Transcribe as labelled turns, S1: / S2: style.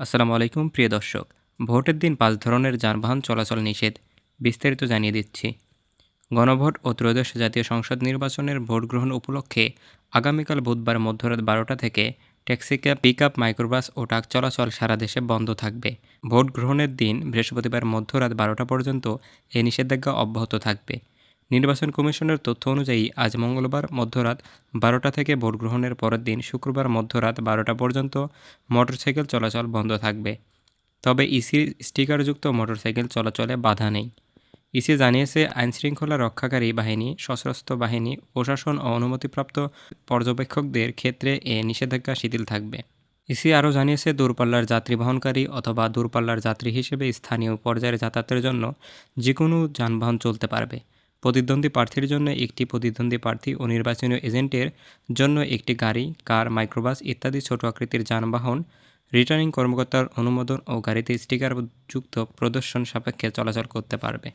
S1: আসসালামু আলাইকুম, প্রিয় দর্শক। ভোটের দিন পাঁচ ধরনের যানবাহন চলাচল নিষেধ, বিস্তারিত জানিয়ে দিচ্ছি। গণভোট ও ত্রয়োদশ জাতীয় সংসদ নির্বাচনের ভোট গ্রহণ উপলক্ষে আগামীকাল বুধবার মধ্যরাত বারোটা থেকে ট্যাক্সিক্যাব পিক আপ মাইক্রোবাস ও ট্রাক চলাচল সারা দেশে বন্ধ থাকবে। ভোট গ্রহণের দিন বৃহস্পতিবার মধ্যরাত বারোটা পর্যন্ত এই নিষেধাজ্ঞা অব্যাহত থাকবে। নির্বাচন কমিশনের তথ্য অনুযায়ী আজ মঙ্গলবার মধ্যরাত বারোটা থেকে ভোট গ্রহণের পরের দিন শুক্রবার মধ্যরাত বারোটা পর্যন্ত মোটরসাইকেল চলাচল বন্ধ থাকবে। তবে ইসির স্টিকারযুক্ত মোটরসাইকেল চলাচলে বাধা নেই। ইসি জানিয়েছে, আইনশৃঙ্খলা রক্ষাকারী বাহিনী, সশস্ত্র বাহিনী, প্রশাসন ও অনুমতিপ্রাপ্ত পর্যবেক্ষকদের ক্ষেত্রে এ নিষেধাজ্ঞা শিথিল থাকবে। ইসি আরও জানিয়েছে, দূরপাল্লার যাত্রী বহনকারী অথবা দূরপাল্লার যাত্রী হিসেবে স্থানীয় পর্যায়ের যাতায়াতের জন্য যে কোনো যানবাহন চলতে পারবে। প্রতিদ্বন্দ্বী প্রার্থীর জন্য একটি প্রতিদ্বন্দ্বী প্রার্থী ও নির্বাচনী এজেন্টের জন্য একটি গাড়ি, কার, মাইক্রোবাস ইত্যাদি ছোট আকৃতির যানবাহন, রিটার্নিং কর্মকর্তার অনুমোদন ও গাড়িতে স্টিকার যুক্ত প্রদর্শন সাপেক্ষে চলাচল করতে পারবে।